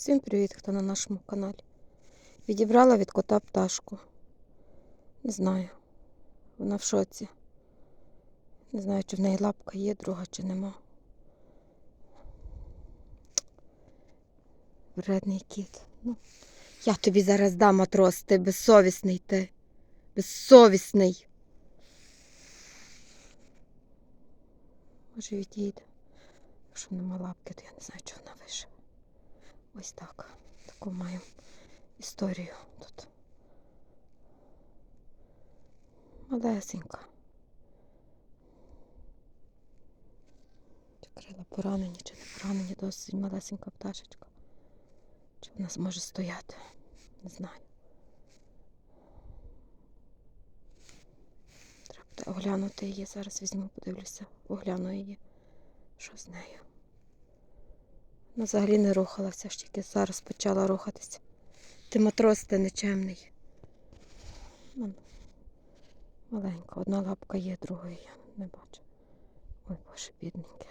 Всім привіт, хто на нашому каналі. Відібрала від кота пташку. Не знаю. Вона в шоці. Не знаю, чи в неї лапка є, друга чи нема. Вредний кіт. Ну, я тобі зараз дам матрос, ти безсовісний ти. Безсовісний. Може відійде. Якщо нема лапки, то я не знаю, чи вона виживе. Ось так. Таку маю історію тут. Малесенька. Чи крила поранені, чи не поранені, досить малесенька пташечка. Чи вона зможе стояти? Не знаю. Треба оглянути її. Зараз візьму, подивлюся, огляну її. Що з нею? Вона взагалі не рухалася, ж тільки зараз почала рухатися. Ти матрос, ти нечемний. Ну, Маленька, одна лапка є, другої я не бачу. Ой, боже, бідненьке.